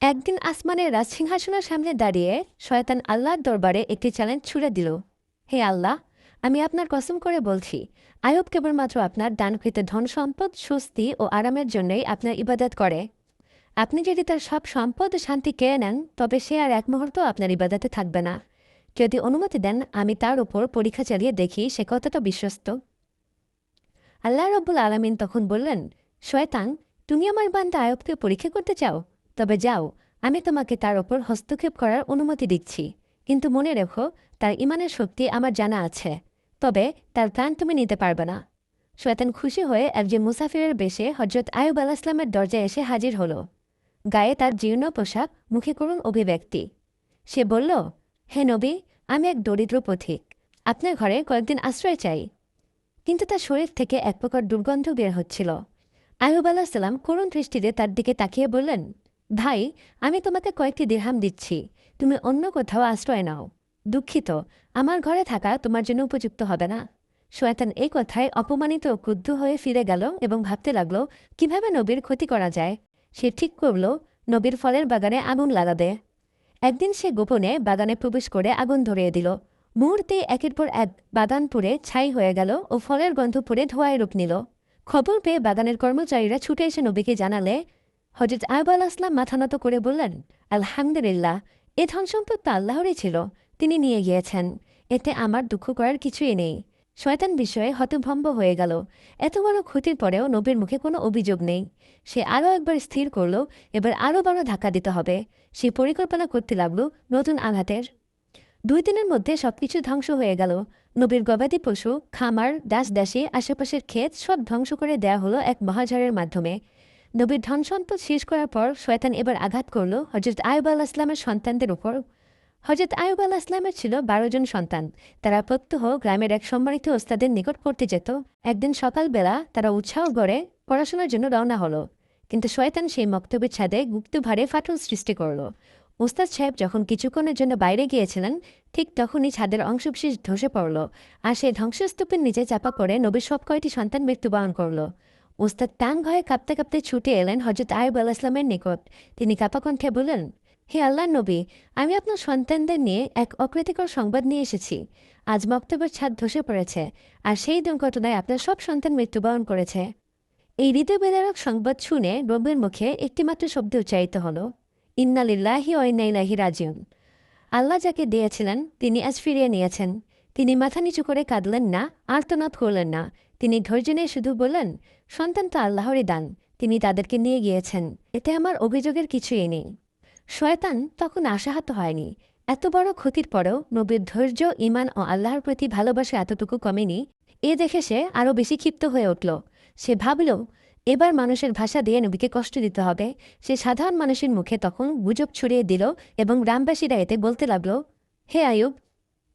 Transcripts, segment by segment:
একদিন আসমানের রাজ সিংহাসনের সামনে দাঁড়িয়ে শয়তান আল্লাহর দরবারে একটি চ্যালেঞ্জ ছুড়ে দিল। হে আল্লাহ, আমি আপনার কসম করে বলছি, আয়ব কেবলমাত্র আপনার দানকৃত ধন সম্পদ, স্বস্তি ও আরামের জন্যই আপনার ইবাদত করে। আপনি যদি তার সব সম্পদ শান্তি কেড়ে নেন, তবে সে আর এক মুহূর্ত আপনার ইবাদতে থাকবে না। যদি অনুমতি দেন, আমি তার উপর পরীক্ষা চালিয়ে দেখি সে কতটা বিশ্বস্ত। আল্লাহ রব্বুল আলমিন তখন বললেন, শয়তান, তুমি আমার বান্দা আয়বকে পরীক্ষা করতে চাও? তবে যাও, আমি তোমাকে তার ওপর হস্তক্ষেপ করার অনুমতি দিচ্ছি। কিন্তু মনে রেখো, তার ইমানের শক্তি আমার জানা আছে। তবে তার প্রাণ তুমি নিতে পারবে না। শয়তান খুশি হয়ে একজন মুসাফিরের বেশে হজরত আয়ুব ইসলামের দরজায় এসে হাজির হল। গায়ে তার জীর্ণ পোশাক, মুখে করুন অভিব্যক্তি। সে বলল, হে নবী, আমি এক দরিদ্র পথিক। আপনার ঘরে কয়েকদিন আশ্রয় চাই। কিন্তু তার শরীর থেকে এক প্রকার দুর্গন্ধ বের হচ্ছিল। আয়ুব আলাহ সাল্লাম করুণ দৃষ্টিতে তার দিকে তাকিয়ে বললেন ভাই, আমি তোমাকে কয়েকটি দেহাম দিচ্ছি। তুমি অন্য কোথাও আশ্রয় নাও। দুঃখিত, আমার ঘরে থাকা তোমার জন্য উপযুক্ত হবে না। শয়তান এই কথায় অপমানিত ক্রুদ্ধ হয়ে ফিরে গেল এবং ভাবতে লাগল, কীভাবে নবীর ক্ষতি করা যায়? সে ঠিক করল, নবীর ফলের বাগানে আগুন লাগাবে একদিন সে গোপনে বাগানে প্রবেশ করে আগুন ধরিয়ে দিল। মুহূর্তে একের পর এক বাগান পুড়ে ছাই হয়ে গেল ও ফলের গন্ধ পুড়ে ধোঁয়ায় রূপ নিল। খবর পেয়ে বাগানের কর্মচারীরা ছুটে এসে নবীকে জানালে হজরত আয়ব আল আসলাম মাথা নত করে বললেন, আলহামদুলিল্লাহ, এ ধন সম্পদ তো আল্লাহরই ছিল, তিনি নিয়ে গিয়েছেন, এতে আমার দুঃখ করার কিছুই নেই। শয়তান বিষয়ে হতভম্ব হয়ে গেল, এত বড় ক্ষতির পরেও নবীর মুখে কোনো অভিযোগ নেই। সে আরও একবার স্থির করল, এবার আরও বড় ধাক্কা দিতে হবে। সে পরিকল্পনা করতে লাগল নতুন আঘাতের। দুই দিনের মধ্যে সবকিছু ধ্বংস হয়ে গেল। নবীর গবাদি পশু, খামার দাস দাসী আশেপাশের ক্ষেত সব ধ্বংস করে দেয়া হলো এক মহাঝড়ের মাধ্যমে। নবীর ধন সম্পদ শেষ করার পর শয়তান এবার আঘাত করল হজরত আয়ুব আল্লাহ ইসলামের সন্তানদের উপর। হজরত আয়ুব আল্লাহ ইসলামের ছিল বারো জন সন্তান। তারা প্রত্যহ গ্রামের এক সম্মানিত ওস্তাদের নিকট পড়তে যেত। একদিন সকালবেলা তারা উৎসাহ গড়ে পড়াশোনার জন্য রওনা হলো। কিন্তু শয়তান সেই মক্তবের ছাদে গুপ্তভারে ফাটল সৃষ্টি করল। ওস্তাদ সাহেব যখন কিছুক্ষণের জন্য বাইরে গিয়েছিলেন, ঠিক তখনই ছাদের অংশবিশেষ ধসে পড়ল। আর সেই ধ্বংসস্তূপের নিচে চাপা পড়ে নবীর সব কয়টি সন্তান মৃত্যুবরণ করল। ওস্তাদ টাং ভয়ে কাঁপতে কাঁপতে ছুটে এলেন হজরত আয়ুব আল ইসলামের নিকট। তিনি কাপা কণ্ঠে বললেন, হে আল্লাহ নবী, আমি আপনার সন্তানদের নিয়ে এক অকৃতিকর সংবাদ নিয়ে এসেছি। আজ মক্তবের ছাদ ধসে পড়েছে, আর সেই দুর্ঘটনায় আপনার সব সন্তান মৃত্যুবরণ করেছে। এই হৃদয়বেদারক সংবাদ শুনে রবির মুখে একটিমাত্র শব্দ উচ্চারিত হল ইন্নালিল্লাহি ও ইন্নাইলাহি রাজিউন। আল্লাহ যাকে দিয়েছিলেন, তিনি আজ ফিরিয়ে নিয়েছেন। তিনি মাথা নিচু করে কাঁদলেন না, আর্তনাদ করলেন না। তিনি ধৈর্য নিয়ে শুধু বললেন, সন্তান তো আল্লাহরই দান, তিনি তাদেরকে নিয়ে গিয়েছেন, এতে আমার অভিযোগের কিছুই নেই। শয়তান তখন আশাহত হয়নি। এত বড় ক্ষতির পরেও নবীর ধৈর্য ইমান ও আল্লাহর প্রতি ভালোবাসা এতটুকু কমেনি, এ দেখে সে আরও বেশি ক্ষিপ্ত হয়ে উঠল। সে ভাবল, এবার মানুষের ভাষা দিয়ে নবীকে কষ্ট দিতে হবে। সে সাধারণ মানুষের মুখে তখন গুজব ছড়িয়ে দিল এবং গ্রামবাসীরা এতে বলতে লাগল, হে আয়ুব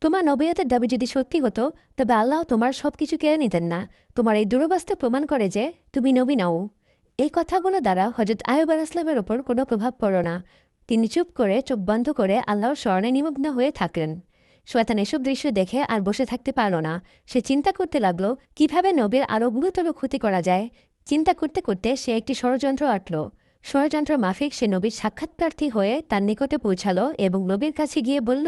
তোমার নবীয়তের দাবি যদি সত্যি হতো, তবে আল্লাহ তোমার সব কিছু কেড়ে নিতেন না। তোমার এই দুরবাস্তব প্রমাণ করে যে তুমি নবী নাও। এই কথাগুলো দ্বারা হজরত আয়ুব আল ইসলামের ওপর কোনো প্রভাব পড়ল না। তিনি চুপ করে, চোখ বন্ধ করে আল্লাহর স্মরণে নিমগ্ন হয়ে থাকলেন শয়তান এসব দৃশ্য দেখে আর বসে থাকতে পারল না। সে চিন্তা করতে লাগল, কীভাবে নবীর আরও গুরুতর ক্ষতি করা যায়? চিন্তা করতে করতে সে একটি ষড়যন্ত্র আটল। ষড়যন্ত্র মাফিক সে নবীর সাক্ষাৎপ্রার্থী হয়ে তার নিকটে পৌঁছালো এবং নবীর কাছে গিয়ে বলল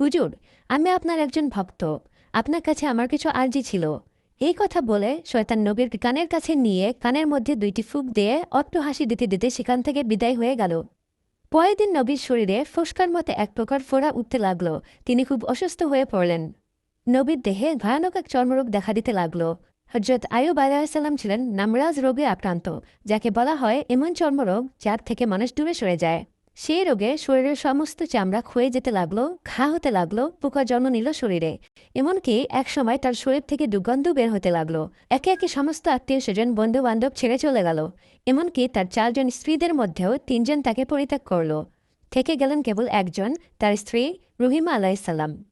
হুজুর, আমি আপনার একজন ভক্ত। আপনার কাছে আমার কিছু আর্জি ছিল। এই কথা বলে শয়তান নবীর কানের কাছে নিয়ে কানের মধ্যে দুইটি ফুক দিয়ে অট্ট হাসি দিতে দিতে সেখান থেকে বিদায় হয়ে গেল। পরের দিন নবীর শরীরে ফোসকার মতে এক প্রকার ফোড়া উঠতে লাগল। তিনি খুব অসুস্থ হয়ে পড়লেন। নবীর দেহে ভয়ানক এক চর্মরোগ দেখা দিতে লাগল। হজরত আয়ুব আলাহিসাল্লাম ছিলেন নামরাজ রোগে আক্রান্ত, যাকে বলা হয় এমন চর্মরোগ যার থেকে মানুষ দূরে সরে যায়। সেই রোগে শরীরের সমস্ত চামড়া ক্ষয়ে যেতে লাগল, ঘা হতে লাগল, পোকা জন্ম নিল শরীরে। এমনকি একসময় তার শরীর থেকে দুর্গন্ধ বের হতে লাগল। একে একে সমস্ত আত্মীয় স্বজন বন্ধু বান্ধব ছেড়ে চলে গেল। এমনকি তার চারজন স্ত্রীদের মধ্যেও তিনজন তাকে পরিত্যাগ করল। থেকে গেলেন কেবল একজন, তার স্ত্রী রহিমা আলাইসাল্লাম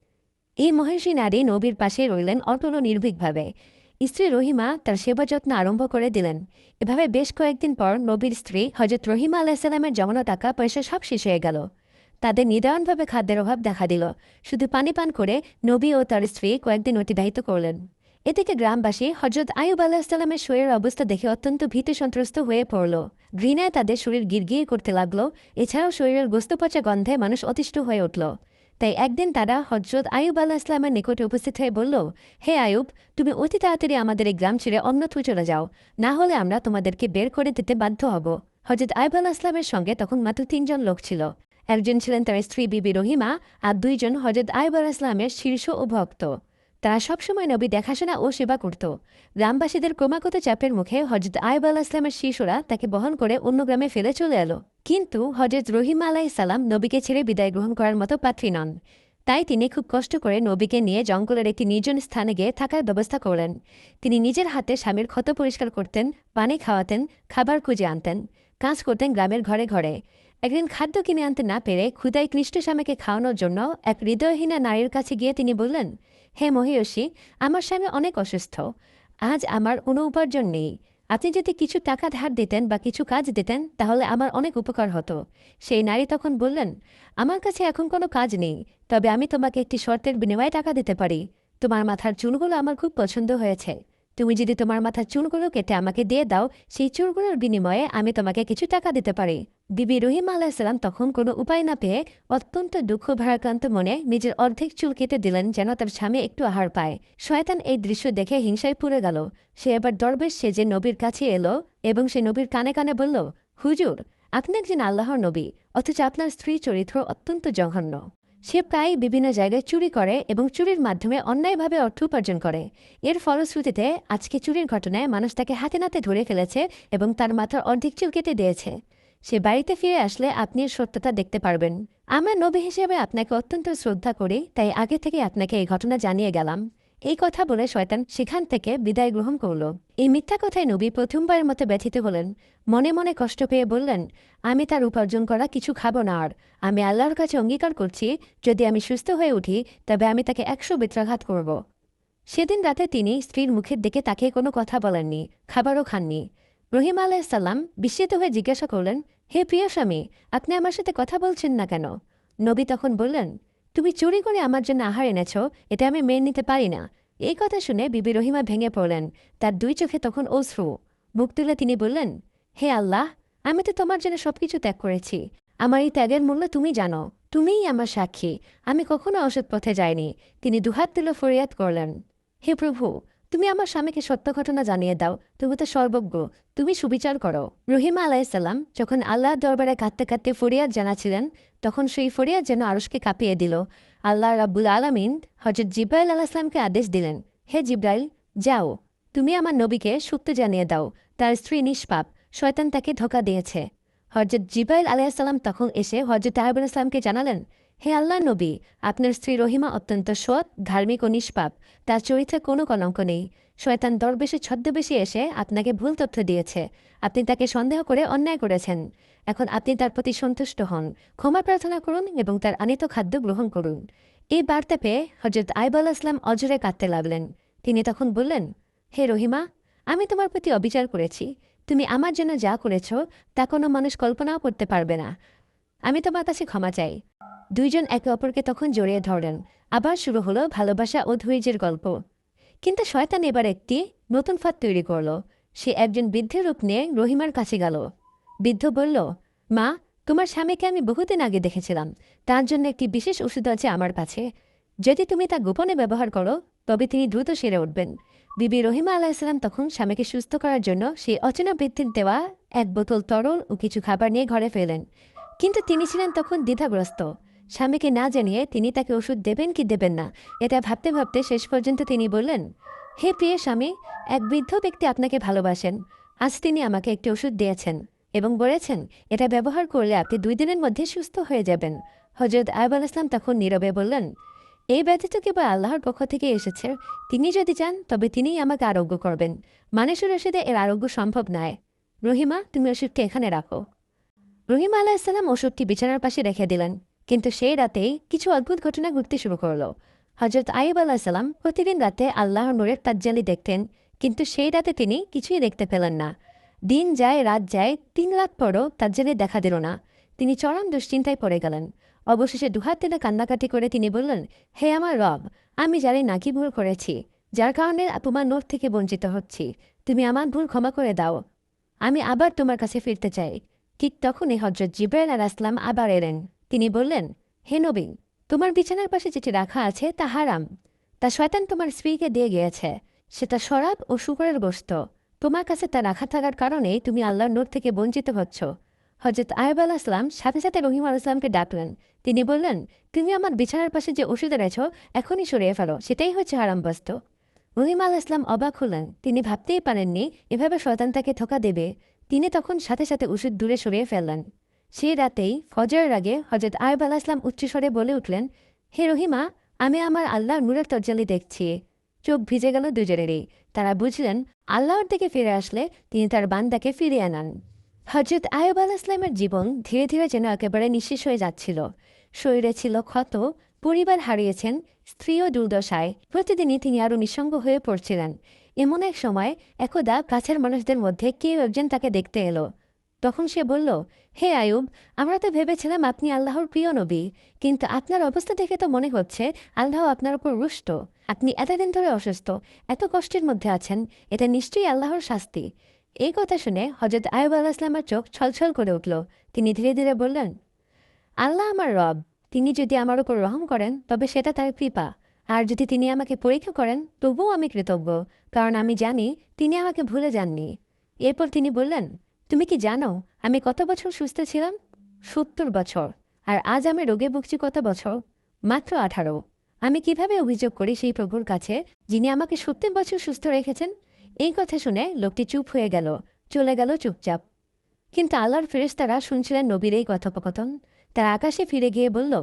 এই মহিষী নারী নবীর পাশে রইলেন অটল নির্ভীকভাবে স্ত্রী রহিমা তার সেবা যত্ন আরম্ভ করে দিলেন। এভাবে বেশ কয়েকদিন পর নবীর স্ত্রী হজরত রহিমা আলাহিসাল্লামের জমানো টাকা পয়সা সব শেষ হয়ে গেল। তাদের নিদারণভাবে খাদ্যের অভাব দেখা দিল। শুধু পানি পান করে নবী ও তার স্ত্রী কয়েকদিন অতিবাহিত করলেন। এদিকে গ্রামবাসী হজরত আয়ুব আলাহিসাল্লামের শরীরের অবস্থা দেখে অত্যন্ত ভীতি সন্ত্রস্ত হয়ে পড়ল। ঘৃণায় তাদের শরীর গিরগির করতে লাগল। এছাড়াও শরীরের গোস্তপচা গন্ধে মানুষ অতিষ্ঠ হয়ে উঠল। তাই একদিন তারা হজরত আয়ুব আল্লাহ ইসলামের নিকটে উপস্থিত হয়ে বলল, হে আয়ুব তুমি অতি তাড়াতাড়ি আমাদের এই গ্রাম ছেড়ে অন্যত্র চলে যাও। না হলে আমরা তোমাদেরকে বের করে দিতে বাধ্য হব। হজরত আয়ুব আল্লাহ ইসলামের সঙ্গে তখন মাত্র তিনজন লোক ছিল। একজন ছিলেন তার স্ত্রী বিবি রহিমা আর দুইজন হজরত আয়ুব আল্লাহ ইসলামের শীর্ষ ও ভক্ত। তারা সবসময় নবী দেখাশোনা ও সেবা করত। গ্রামবাসীদের ক্রমাগত চাপের মুখে হজরত আয়ব আল্লাহ ইসলামের শিশুরা তাকে বহন করে অন্য গ্রামে ফেলে চলে এলো। কিন্তু হজরত রহিম আলাহ সালাম নবীকে ছেড়ে বিদায় গ্রহণ করার মতো পাত্রী নন। তাই তিনি খুব কষ্ট করে নবীকে নিয়ে জঙ্গলের একটি নির্জন স্থানে গিয়ে থাকার ব্যবস্থা করলেন। তিনি নিজের হাতে স্বামীর ক্ষত পরিষ্কার করতেন, পানি খাওয়াতেন, খাবার খুঁজে আনতেন, কাজ করতেন গ্রামের ঘরে ঘরে। একদিন খাদ্য কিনে আনতে না পেরে ক্ষুদায় ক্লিষ্ট স্বামীকে খাওয়ানোর জন্য এক হৃদয়হীনা নারীর কাছে গিয়ে তিনি বললেন, হে মহিয়সী আমার স্বামী অনেক অসুস্থ। আজ আমার কোনো উপার্জন নেই। আপনি যদি কিছু টাকা ধার দিতেন বা কিছু কাজ দিতেন, তাহলে আমার অনেক উপকার হতো। সেই নারী তখন বললেন, আমার কাছে এখন কোনো কাজ নেই, তবে আমি তোমাকে একটি শর্তের বিনিময়ে টাকা দিতে পারি। তোমার মাথার চুলগুলো আমার খুব পছন্দ হয়েছে। তুমি যদি তোমার মাথার চুলগুলো কেটে আমাকে দিয়ে দাও, সেই চুলগুলোর বিনিময়ে আমি তোমাকে কিছু টাকা দিতে পারি। বিবি রহিম আলাহিসাল্লাম তখন কোনো উপায় না পেয়ে অত্যন্ত দুঃখ ভারাক্রান্ত মনে নিজের অর্ধেক চুল কেটে দিলেন যেন তার স্বামী একটু আহার পায়। শয়তান এই দৃশ্য দেখে হিংসায় পুড়ে গেল। সে এবার দরবেশ সেজে নবীর কাছে এলো এবং সে নবীর কানে কানে বলল, হুজুর, আপনি একজন আল্লাহর নবী, অথচ আপনার স্ত্রী চরিত্র অত্যন্ত জঘন্য। সে প্রায় বিভিন্ন জায়গায় চুরি করে এবং চুরির মাধ্যমে অন্যায়ভাবে অর্থ উপার্জন করে। এর ফলশ্রুতিতে আজকে চুরির ঘটনায় মানুষ তাকে হাতে নাতে ধরে ফেলেছে এবং তার মাথার অর্ধেক চুল কেটে দিয়েছে। সে বাড়িতে ফিরে আসলে আপনি সত্যতা দেখতে পারবেন। আমার নবী হিসেবে আপনাকে অত্যন্ত শ্রদ্ধা করি, তাই আগে থেকে আপনাকে এই ঘটনা জানিয়ে গেলাম। এই কথা বলে শয়তান সেখান থেকে বিদায় গ্রহণ করল। এই মিথ্যা কথায় নবী প্রথমবারের মতো ব্যথিত হলেন। মনে মনে কষ্ট পেয়ে বললেন, আমি তার উপার্জন করা কিছু খাব না আর। আমি আল্লাহর কাছে অঙ্গীকার করছি, যদি আমি সুস্থ হয়ে উঠি, তবে আমি তাকে একশো বেত্রাঘাত করব। সেদিন রাতে তিনি স্ত্রীর মুখের দিকে তাকে কোনো কথা বলেননি, খাবারও খাননি। রহিম আলাইসাল্লাম বিস্মিত হয়ে জিজ্ঞাসা করলেন, হে প্রিয় স্বামী, আপনি আমার সাথে কথা বলছেন না কেন? নবী তখন বললেন, তুমি চুরি করে আমার জন্য আহার এনেছ, এটা আমি মেনে নিতে পারি না। এই কথা শুনে বিবি রহিমা ভেঙে পড়লেন, তার দুই চোখে তখন অশ্রু। মুখ তুলে তিনি বললেন, হে আল্লাহ, আমি তো তোমার জন্য সবকিছু ত্যাগ করেছি। আমার এই ত্যাগের মূল্য তুমি জানো, তুমিই আমার সাক্ষী। আমি কখনো অসৎ পথে যাইনি। তিনি দুহাত তুলে ফরিয়াদ করলেন, হে প্রভু তুমি আমার স্বামীকে সত্য ঘটনা জানিয়ে দাও তুমি তো সর্বজ্ঞ। তুমি সুবিচার করো। রহিমা আলাইসাল্লাম যখন আল্লাহ দরবারে কাঁদতে কাঁদতে ফরিয়াদ জানাছিলেন, তখন সেই ফরিয়াদ যেন আরসকে কাঁপিয়ে দিল। আল্লাহ রাব্বুল আলমিন হজরত জিব্রাইল আলাহিসামকে আদেশ দিলেন, হে জিব্রাইল, যাও। তুমি আমার নবীকে সত্য জানিয়ে দাও। তার স্ত্রী নিষ্পাপ। শয়তান তাকে ধোকা দিয়েছে। হজরত জিব্রাইল আলাইসাল্লাম তখন এসে হজরত তাহাবুল ইসলামকে জানালেন হে আল্লাহ নবী, আপনার স্ত্রী রহিমা অত্যন্ত সৎ, ধার্মিক ও নিষ্পাপ। তার চরিত্রে কোনো কলঙ্ক নেই। শয়তান দরবেশে, ছদ্মবেশে এসে আপনাকে ভুল তথ্য দিয়েছে। আপনি তাকে সন্দেহ করে অন্যায় করেছেন। এখন আপনি তার প্রতি সন্তুষ্ট হন। ক্ষমা প্রার্থনা করুন এবং তার আনিত খাদ্য গ্রহণ করুন। এই বার্তা পেয়ে হজরত আইবাল আসলাম অজরে কাঁদতে লাগলেন। তিনি তখন বললেন, হে রহিমা, আমি তোমার প্রতি অবিচার করেছি। তুমি আমার জন্য যা করেছ, তা কোনো মানুষ কল্পনাও করতে পারবে না। আমি তোমার কাছে ক্ষমা চাই। দুইজন একে অপরকে তখন জড়িয়ে ধরলেন। আবার শুরু হলো ভালোবাসা ও ধৈর্যের গল্প। কিন্তু শয়তান এবার একটি নতুন ফাঁদ তৈরি করল। সে একজন বৃদ্ধের রূপ নিয়ে রহিমার কাছে গেল। বৃদ্ধ বলল, মা, তোমার স্বামীকে আমি বহুদিন আগে দেখেছিলাম। তার জন্য একটি বিশেষ ওষুধ আছে আমার কাছে। যদি তুমি তা গোপনে ব্যবহার করো, তবে তিনি দ্রুত সেরে উঠবেন। বিবি রহিমা আলাহিসাল্লাম তখন স্বামীকে সুস্থ করার জন্য সেই অচেনা বৃদ্ধির দেওয়া এক বোতল তরল ও কিছু খাবার নিয়ে ঘরে ফেলেন কিন্তু তিনি ছিলেন তখন দ্বিধাগ্রস্ত। স্বামীকে না জানিয়ে তিনি তাকে ওষুধ দেবেন কি দেবেন না, এটা ভাবতে ভাবতে শেষ পর্যন্ত তিনি বললেন, হে প্রিয় স্বামী, এক বৃদ্ধ ব্যক্তি আপনাকে ভালোবাসেন। আজ তিনি আমাকে একটি ওষুধ দিয়েছেন এবং বলেছেন, এটা ব্যবহার করলে আপনি দুই দিনের মধ্যে সুস্থ হয়ে যাবেন। হজরত আয়ব আল ইসলাম তখন নীরবে বললেন, এই ব্যাধি তো কেবল আল্লাহর পক্ষ থেকে এসেছে। তিনি যদি চান, তবে তিনিই আমাকে আরোগ্য করবেন। মানুষের ওষুধে এর আরোগ্য সম্ভব নয়। রহিমা, তুমি ওষুধটি এখানে রাখো। রহিমা আলাহ ইসলাম ওষুধটি বিছানার পাশে রেখে দিলেন, কিন্তু সেই রাতেই কিছু অদ্ভুত ঘটনা ঘটতে শুরু করল। হজরত আইব আলাহিসাল্লাম প্রতিদিন রাতে আল্লাহর নূরের তাজ্জালি দেখতেন, কিন্তু সেই রাতে তিনি কিছুই দেখতে পেলেন না। দিন যায়, রাত যায়, তিন রাত পরও তাজ্জালি দেখা দিল না। তিনি চরম দুশ্চিন্তায় পড়ে গেলেন। অবশেষে দুহাত টেনে কান্নাকাটি করে তিনি বললেন, হে আমার রব, আমি জানি না কি ভুল করেছি, যার কারণে তোমার নোট থেকে বঞ্চিত হচ্ছি, তুমি আমার ভুল ক্ষমা করে দাও। আমি আবার তোমার কাছে ফিরতে চাই। ঠিক তখনই হজরত জিব্রাইল আর আসলাম আবার এলেন। তিনি বললেন, হে নবী, তোমার বিছানার পাশে যেটি রাখা আছে তা হারাম। তা শয়তান তোমার স্ত্রীকে দিয়ে গিয়েছে। সেটা শরাব ও শুকরের গোস্ত তোমার কাছে তা রাখা থাকার কারণেই তুমি আল্লাহর নোট থেকে বঞ্চিত হচ্ছ। হজরত আয়ব আল আসলাম সাথে সাথে রহিম আল ইসলামকে ডাকলেন। তিনি বললেন, তুমি আমার বিছানার পাশে যে ওষুধ রেছ এখনই সরিয়ে ফেলো। সেটাই হচ্ছে হারাম বস্তু। রহিম আল ইসলাম অবাক হলেন। তিনি ভাবতেই পারেননি, এভাবে শয়তান তাকে ধোকা দেবে। তিনি তখন সাথে সাথে ওষুধ দূরে সরিয়ে ফেললেন। সেই রাতেই ফজরের আগে হজরত আয়ব আল ইসলাম উচ্চস্বরে বলে উঠলেন, হে রহিমা, আমি আমার আল্লাহর নূরের তজ্জালি দেখছি। চোখ ভিজে গেল দুজনেরই। তারা বুঝলেন, আল্লাহর দিকে ফিরে আসলে তিনি তার বান্দাকে ফিরিয়ে আনান। হজরত আয়ব আল ইসলামের জীবন ধীরে ধীরে যেন একেবারে নিঃশেষ হয়ে যাচ্ছিল। শরীরে ছিল ক্ষত, পরিবার হারিয়েছেন স্ত্রীও দুর্দশায়। প্রতিদিনই তিনি আরও নিঃসঙ্গ হয়ে পড়ছিলেন। এমন এক সময় একদা কাছের মানুষদের মধ্যে কেউ একজন তাকে দেখতে এলো। তখন সে বলল, হে আয়ুব, আমরা তো ভেবেছিলাম আপনি আল্লাহর প্রিয় নবী, কিন্তু আপনার অবস্থা দেখে তো মনে হচ্ছে আল্লাহ আপনার উপর রুষ্ট। আপনি এতদিন ধরে অসুস্থ, এত কষ্টের মধ্যে আছেন, এটা নিশ্চয়ই আল্লাহর শাস্তি। এই কথা শুনে হজরত আয়ুব আল্লাহ ইসলামের চোখ ছলছল করে উঠল। তিনি ধীরে ধীরে বললেন, আল্লাহ আমার রব, তিনি যদি আমার উপর রহম করেন, তবে সেটা তার কৃপা। আর যদি তিনি আমাকে পরীক্ষা করেন, তবুও আমি কৃতজ্ঞ, কারণ আমি জানি তিনি আমাকে ভুলে যাননি। এরপর তিনি বললেন, তুমি কি জানো আমি কত বছর সুস্থ ছিলাম? সত্তর বছর, আর আজ আমি রোগে ভুগছি কত বছর? মাত্র আঠারো। আমি কীভাবে অভিযোগ করি সেই প্রভুর কাছে, যিনি আমাকে সত্তর বছর সুস্থ রেখেছেন? এই কথা শুনে লোকটি চুপ হয়ে গেল, চলে গেল চুপচাপ। কিন্তু আল্লাহর ফেরেশতারা শুনছিলেন নবীর এই কথোপকথন। তারা আকাশে ফিরে গিয়ে বলল,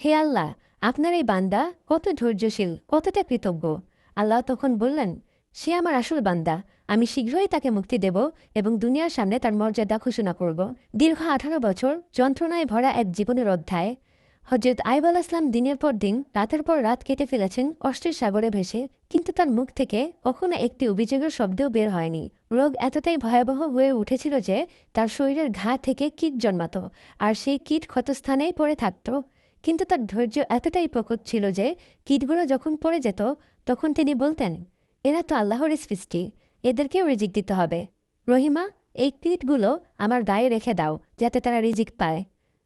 হে আল্লাহ আপনার এই বান্দা কত ধৈর্যশীল, কতটা কৃতজ্ঞ। আল্লাহ তখন বললেন, সে আমার আসল বান্দা। আমি শীঘ্রই তাকে মুক্তি দেব এবং দুনিয়ার সামনে তার মর্যাদা ঘোষণা করব। দীর্ঘ আঠারো বছর যন্ত্রণায় ভরা এক জীবনের অধ্যায়। হজরত আইব আল আসলাম দিনের পর দিন, রাতের পর রাত কেটে ফেলেছেন কষ্টের সাগরে ভেসে। কিন্তু তার মুখ থেকে কখনো একটি অভিযোগের শব্দও বের হয়নি। রোগ এতটাই ভয়াবহ হয়ে উঠেছিল যে, তার শরীরের ঘা থেকে কীট জন্মাত। আর সেই কীট ক্ষতস্থানেই পড়ে থাকত। কিন্তু তার ধৈর্য এতটাই প্রকট ছিল যে কীটগুলো যখন পড়ে যেত, তখন তিনি বলতেন, এরা তো আল্লাহর সৃষ্টি, এদেরকেও রিজিক দিতে হবে। রহিমা, এই কীটগুলো আমার গায়ে রেখে দাও, যাতে তারা রিজিক পায়।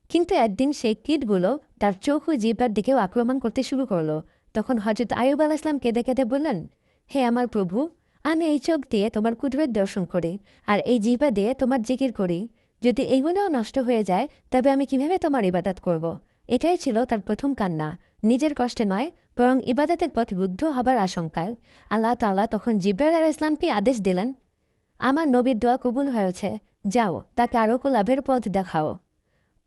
কিন্তু একদিন সেই কীটগুলো তার চোখ ও জিব্বার দিকেও আক্রমণ করতে শুরু করল। তখন হজরত আয়ুব আল ইসলাম কেঁদে কেঁদে বললেন, হে আমার প্রভু, আমি এই চোখ দিয়ে তোমার কুদরত দর্শন করি আর এই জিবা দিয়ে তোমার জিকির করি। যদি এইগুলোও নষ্ট হয়ে যায়, তবে আমি কীভাবে তোমার ইবাদত করব। এটাই ছিল তার প্রথম কান্না। নিজের কষ্টে নয়, বরং ইবাদতের পথ রুদ্ধ হবার আশঙ্কায়। আল্লাহ তাল্লাহ তখন জিব্রাইল আল ইসলামকে আদেশ দিলেন, আমার নবীর দোয়া কবুল হয়েছে, যাও, তাকে আরও লাভের পথ দেখাও।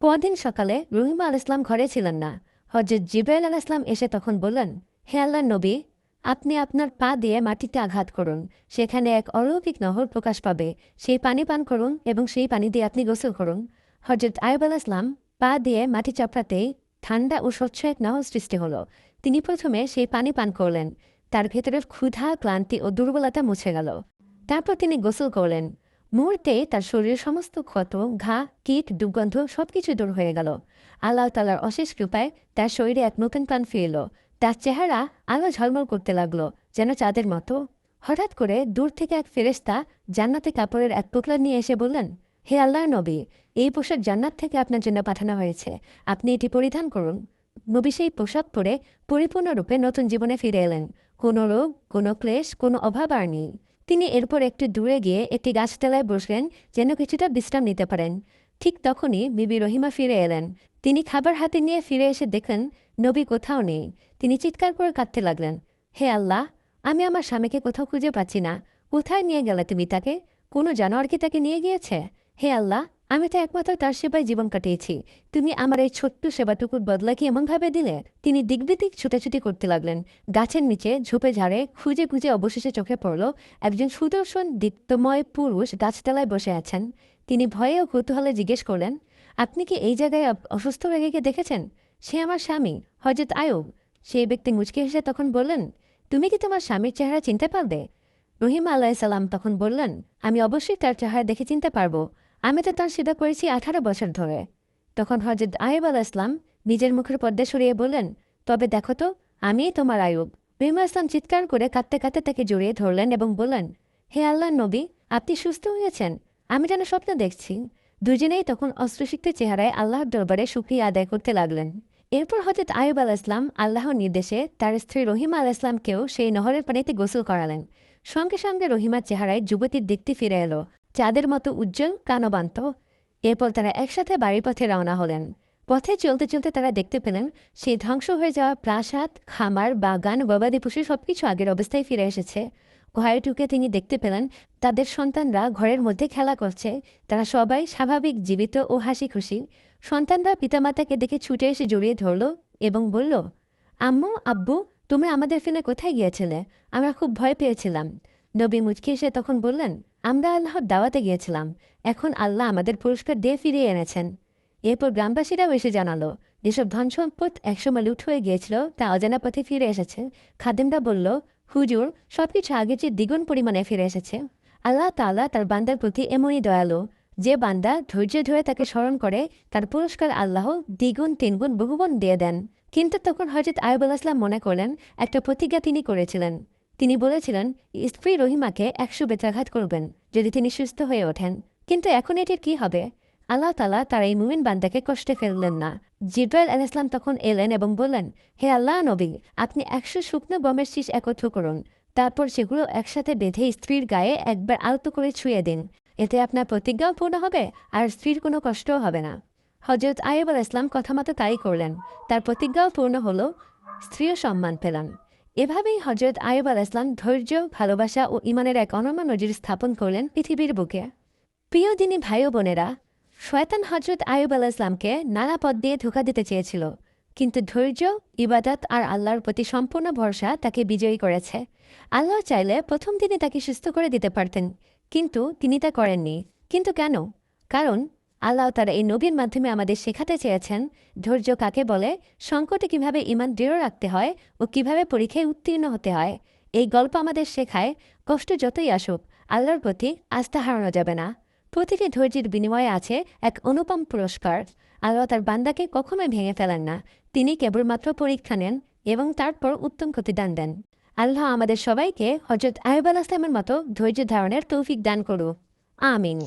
পরদিন সকালে রহিমা আল ইসলাম ঘরে ছিলেন না। হজরত জিব্রাইল আল ইসলাম এসে তখন বললেন, হে আল্লাহ নবী, আপনি আপনার পা দিয়ে মাটিতে আঘাত করুন। সেখানে এক অলৌকিক নহর প্রকাশ পাবে। সেই পানি পান করুন এবং সেই পানি দিয়ে আপনি গোসল করুন। হজরত আয়ব আল ইসলাম পা দিয়ে মাটি চাপড়াতেই ঠান্ডা ও স্বচ্ছ এক নহর সৃষ্টি হলো। তিনি প্রথমে সেই পানি পান করলেন। তার ভেতরের ক্ষুধা, ক্লান্তি ও দুর্বলতা মুছে গেল। তারপর তিনি গোসল করলেন। মুহূর্তে তার শরীরের সমস্ত ক্ষত, ঘা, কীট, দুর্গন্ধ সবকিছু দূর হয়ে গেল। আল্লাহ তালার অশেষ কৃপায় তার শরীরে এক নতুন প্রাণ ফিরল। তার চেহারা আলো ঝলমল করতে লাগল, যেন চাঁদের মতো। হঠাৎ করে দূর থেকে এক ফেরেস্তা জান্নাতে কাপড়ের এক টুকরা নিয়ে এসে বললেন হে আল্লাহ নবী, এই পোশাক জান্নাত থেকে আপনার জন্য পাঠানো হয়েছে। আপনি এটি পরিধান করুন। নবী সেই পোশাক পরে পরিপূর্ণরূপে নতুন জীবনে ফিরে এলেন। কোনো রোগ, কোনো ক্লেশ, কোনো অভাব আর নেই। তিনি এরপর একটু দূরে গিয়ে একটি গাছতলায় বসলেন যেন কিছুটা বিশ্রাম নিতে পারেন। ঠিক তখনই বিবি রহিমা ফিরে এলেন। তিনি খাবার হাতে নিয়ে ফিরে এসে দেখলেন, নবী কোথাও নেই। তিনি চিৎকার করে কাঁদতে লাগলেন, হে আল্লাহ, আমি আমার স্বামীকে কোথাও খুঁজে পাচ্ছি না। কোথায় নিয়ে গেলে তুমি তাকে? কোনো জানোয়ার কি তাকে নিয়ে গিয়েছে? হে আল্লাহ, আমি তো একমাত্র তার সেবায় জীবন কাটিয়েছি। তুমি আমার এই ছোট্ট সেবাটুকুর বদলা কি এমনভাবে দিলে? তিনি দিকবিদিক ছুটাছুটি করতে লাগলেন। গাছের নিচে ঝোপে ঝাড়ে খুঁজে খুঁজে অবশেষে চোখে পড়ল একজন সুদর্শন দীপ্তময় পুরুষ গাছতলায় বসে আছেন। তিনি ভয়ে ও কৌতূহলে জিজ্ঞেস করলেন, আপনি কি এই জায়গায় অসুস্থ রেগেকে দেখেছেন? সে আমার স্বামী, হজরত আয়ুব। সেই ব্যক্তি মুচকে হেসে তখন বললেন, তুমি কি তোমার স্বামীর চেহারা চিনতে পারবে রহিমা আলাইসাল্লাম তখন বললেন, আমি অবশ্যই তার চেহারা দেখে চিনতে পারব। আমি তো তার সেবা করেছি আঠারো বছর ধরে। তখন হজরত আয়ুব আল ইসলাম নিজের মুখের পর্দা সরিয়ে বললেন, তবে দেখো তো, আমিই তোমার আয়ুব। রহিমা ইসলাম চিৎকার করে কাঁদতে কাঁদতে তাকে জড়িয়ে ধরলেন এবং বললেন, হে আল্লাহ নবী, আপনি সুস্থ হয়েছেন। আমি যেন স্বপ্ন দেখছি। দুজনেই তখন অস্ত্রসিক্ত চেহারায় আল্লাহর দরবারে সুখী আদায় করতে লাগলেন। এরপর হজরত আয়ুব আল ইসলাম আল্লাহর নির্দেশে তার স্ত্রী রহিমা আল ইসলামকেও সেই নহরের পানিতে গোসল করালেন। সঙ্গে সঙ্গে রহিমার চেহারায় যুবতীর দেখতে ফিরে এলো। চাঁদের মতো উজ্জ্বল কানবান্ত। এরপর তারা একসাথে বাড়ির পথে রওনা হলেন। পথে চলতে চলতে তারা দেখতে পেলেন, সেই ধ্বংস হয়ে যাওয়া প্রাসাদ, খামার, বাগান, গবাদি পশু সবকিছু আগের অবস্থায় ফিরে এসেছে। ঘরে ঢুকে তিনি দেখতে পেলেন, তাদের সন্তানরা ঘরের মধ্যে খেলা করছে। তারা সবাই স্বাভাবিক, জীবিত ও হাসি খুশি সন্তানরা পিতামাতাকে দেখে ছুটে এসে জড়িয়ে ধরল এবং বলল, আম্মু, আব্বু, তুমি আমাদের ফেলে কোথায় গিয়েছিলে? আমরা খুব ভয় পেয়েছিলাম। নবী মুচকি এসে তখন বললেন আমরা আল্লাহর দাওয়াতে গিয়েছিলাম। এখন আল্লাহ আমাদের পুরস্কার দিয়ে ফিরিয়ে এনেছেন। এরপর গ্রামবাসীরাও এসে জানালো যেসব ধন সম্পদ একসময় লুট হয়ে গিয়েছিল, তা অজানা পথে ফিরে এসেছে। খাদেমরা বলল, হুজুর, সবকিছু আগে চেয়ে দ্বিগুণ পরিমাণে ফিরে এসেছে। আল্লাহ তাআলা তার বান্দার প্রতি এমনই দয়ালু। যে বান্দা ধৈর্য ধরে তাকে স্মরণ করে, তার পুরস্কার আল্লাহ দ্বিগুণ, তিনগুণ, বহুগুণ দিয়ে দেন। কিন্তু তখন হজরত আয়ুব আলাহিসাম মনে করলেন, একটা প্রতিজ্ঞা তিনি করেছিলেন। তিনি বলেছিলেন, স্ত্রী রহিমাকে একশো বেচাঘাত করবেন যদি তিনি সুস্থ হয়ে ওঠেন। কিন্তু এখন এটির কি হবে? আল্লাহ তালা তার এই মুমিন বান্দাকে কষ্টে ফেললেন না। জিব্রাইল আল ইসলাম তখন এলেন এবং বললেন, হে আল্লাহ নবী, আপনি একশো শুকনো বমের শীষ একত্র করুন। তারপর সেগুলো একসাথে বেঁধে স্ত্রীর গায়ে একবার আলতো করে ছুঁয়ে দিন। এতে আপনার প্রতিজ্ঞাও পূর্ণ হবে আর স্ত্রীর কোনো কষ্টও হবে না। হজরত আয়েব আল ইসলাম কথা মতো তাই করলেন। তার প্রতিজ্ঞাও পূর্ণ হলো, স্ত্রীও সম্মান পেলেন। এভাবেই হজরত আয়েব আল ইসলাম ধৈর্য, ভালোবাসা ও ইমানের এক অনন্য নজির স্থাপন করলেন পৃথিবীর বুকে। প্রিয় দিনী ভাই বোনেরা, শয়তান হজরত আয়ুব আল ইসলামকে নানা পথ দিয়ে ধোকা দিতে চেয়েছিল, কিন্তু ধৈর্য, ইবাদত আর আল্লাহর প্রতি সম্পূর্ণ ভরসা তাকে বিজয়ী করেছে। আল্লাহ চাইলে প্রথম দিনে তাকে সুস্থ করে দিতে পারতেন, কিন্তু তিনি তা করেননি। কিন্তু কেন? কারণ আল্লাহ তারা এই নবীর মাধ্যমে আমাদের শেখাতে চেয়েছেন, ধৈর্য কাকে বলে, সংকটে কীভাবে ইমান দৃঢ় রাখতে হয় ও কীভাবে পরীক্ষায় উত্তীর্ণ হতে হয়, এই গল্প আমাদের শেখায়, কষ্ট যতই আসুক, আল্লাহর প্রতি আস্থা হারানো যাবে না। প্রতিটি ধৈর্যের বিনিময়ে আছে এক অনুপম পুরস্কার। আল্লাহ তার বান্দাকে কখনোই ভেঙে ফেলেন না। তিনি কেবলমাত্র পরীক্ষা নেন এবং তারপর উত্তম প্রতিদান দেন। আল্লাহ আমাদের সবাইকে হজরত আয়ুব আল মতো ধৈর্য ধারণের তৌফিক দান করু আমিন।